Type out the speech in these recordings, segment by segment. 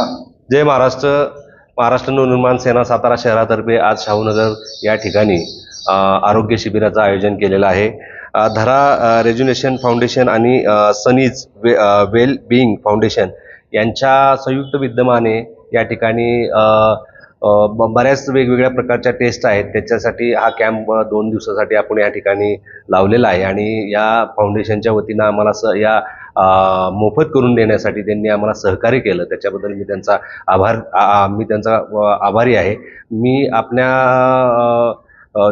जय महाराष्ट्र. महाराष्ट्र नवनिर्माण सेना सातारा शहरातर्फे आज शाहूनगर या ठिकाणी आरोग्य शिबिराचं आयोजन केलेलं आहे. धरा रेज्युनेशन फाउंडेशन आणि Sunny's way well being foundation यांच्या संयुक्त विद्यमाने या ठिकाणी बऱ्याच वेगवेगळ्या प्रकारच्या टेस्ट आहेत. त्याच्यासाठी हा कॅम्प दोन दिवसासाठी आपण या ठिकाणी लावलेला आहे. आणि या फाउंडेशनच्या वतीनं आम्हाला स या मोफत करून देण्यासाठी त्यांनी आम्हाला सहकार्य केलं. त्याच्याबद्दल मी त्यांचा आभार मी त्यांचा आभारी आहे. मी आपल्या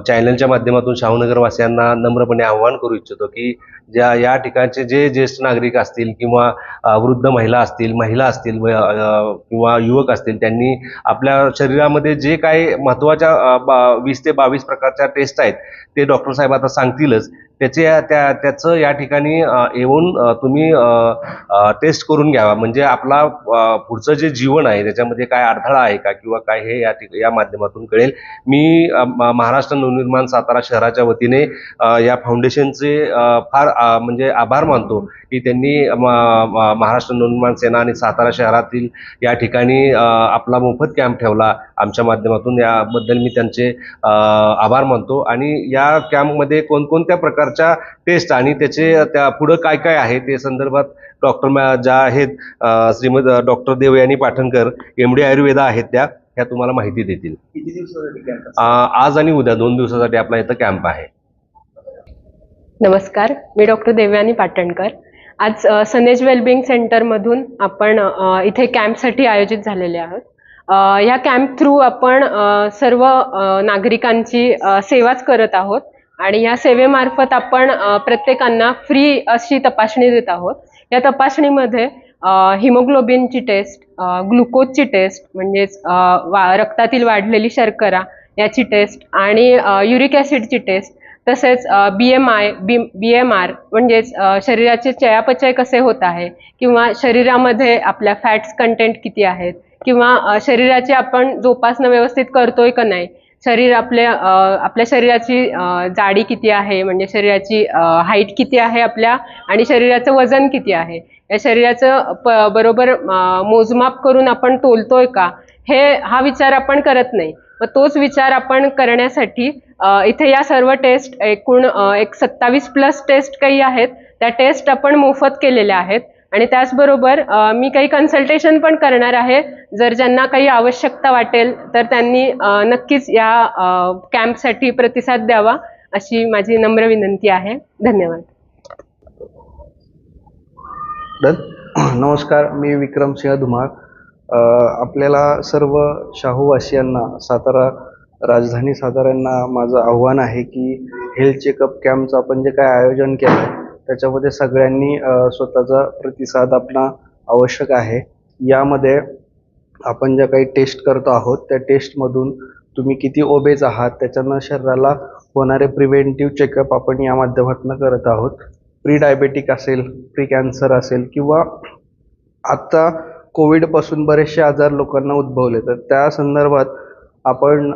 चॅनलच्या माध्यमातून शाहूनगरवासियांना नम्रपणे आवाहन करू इच्छितो की ज्या या ठिकाणचे जे ज्येष्ठ नागरिक असतील किंवा वृद्ध महिला असतील महिला असतील किंवा युवक असतील त्यांनी आपल्या शरीरामध्ये जे काही महत्त्वाच्या बा- वीस ते बावीस प्रकारच्या टेस्ट आहेत ते डॉक्टर साहेब आता सांगतीलच. त्याचे त्या त्याचं या ठिकाणी येऊन तुम्ही टेस्ट करून घ्यावा. म्हणजे आपला पुढचं जे जीवन आहे त्याच्यामध्ये काय अडथळा आहे का किंवा काय हे या ठिक या माध्यमातून कळेल. मी महाराष्ट्र नवनिर्माण सातारा शहराच्या वतीने या फाउंडेशनचे फार म्हणजे आभार मानतो की त्यांनी म- महाराष्ट्र नवनिर्माण सेना आणि सातारा शहरातील या ठिकाणी आपला मोफत कॅम्प ठेवला. आमच्या माध्यमातून याबद्दल मी त्यांचे आभार मानतो. आणि या कॅम्पमध्ये कोणकोणत्या प्रकारच्या टेस्ट आणि त्याचे त्या पुढं काय काय आहे ते संदर्भात डॉक्टर ज्या आहेत Shrimad doctor Devyani Pathankar M D Ayurveda आहेत त्या ह्या तुम्हाला माहिती देतील. आज आणि उद्या दोन दिवसासाठी आपला इथं कॅम्प आहे. नमस्कार मी डॉक्टर देवयानी पाटणकर. आज सनेज वेलबिंग सेंटरमधून आपण इथे कॅम्पसाठी आयोजित झालेले आहोत. ह्या कॅम्प थ्रू आपण सर्व नागरिकांची सेवाच करत आहोत. आणि या सेवेमार्फत आपण प्रत्येकांना फ्री अशी तपासणी देत आहोत. या तपासणीमध्ये हिमोग्लोबिनची टेस्ट ग्लुकोजची टेस्ट म्हणजेच वा रक्तातील वाढलेली शर्करा याची टेस्ट आणि युरिक ॲसिडची टेस्ट तसेच B M I B B M R म्हणजेच शरीराचे चयापचय कसे होत आहे किंवा शरीरामध्ये आपल्या फॅट्स कंटेंट किती आहेत किंवा शरीराची आपण जोपासना व्यवस्थित करतोय का नाही शरीर आपल्या आपल्या शरीराची जाडी किती आहे म्हणजे शरीराची हाईट किती आहे आपल्या आणि शरीराचं वजन किती आहे? या शरीराचं प बरोबर मोजमाप करून आपण तोलतोय का? हे हा विचार आपण करत नाही. मग तोच विचार आपण करण्यासाठी इथे या सर्व टेस्ट एकूण एक सत्तावीस प्लस टेस्ट काही आहेत. त्या टेस्ट आपण मोफत केलेल्या आहेत. आणि त्याचबरोबर मी काही कन्सल्टेशन पण करणार आहे. जर ज्यांना काही आवश्यकता वाटेल तर त्यांनी नक्कीच या कॅम्पसाठी प्रतिसाद द्यावा अशी माझी नम्र विनंती आहे. धन्यवाद. नमस्कार मी विक्रम सिंह धुमाळ. आपल्याला सर्व शाहूवासियांना सातारा राजधानी साताऱ्यांना माझं आव्हान आहे की हेल्थ चेकअप कॅम्पचं आपण जे काय आयोजन केलं आहे त्याच्यामध्ये सगळ्यांनी स्वतःचा प्रतिसाद आपला आवश्यक आहे. यामध्ये आपण ज्या काही टेस्ट करतो आहोत त्या टेस्टमधून तुम्ही किती ओबेज आहात त्याच्यानं शरीराला होणारे प्रिव्हेंटिव्ह चेकअप आपण या माध्यमातून करत आहोत. प्री डायबेटिक असेल प्री कॅन्सर असेल किंवा आत्ता कोविडपासून बरेचसे आजार लोकांना उद्भवले. तर त्या संदर्भात आपण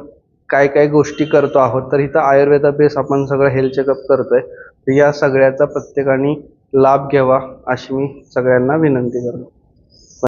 काय काय गोष्टी करतो आहोत तर इथं आयुर्वेदा बेस आपण सगळं हेल्थ चेकअप करतोय. तर या सगळ्याचा प्रत्येकाने लाभ घ्यावा अशी मी सगळ्यांना विनंती करतो.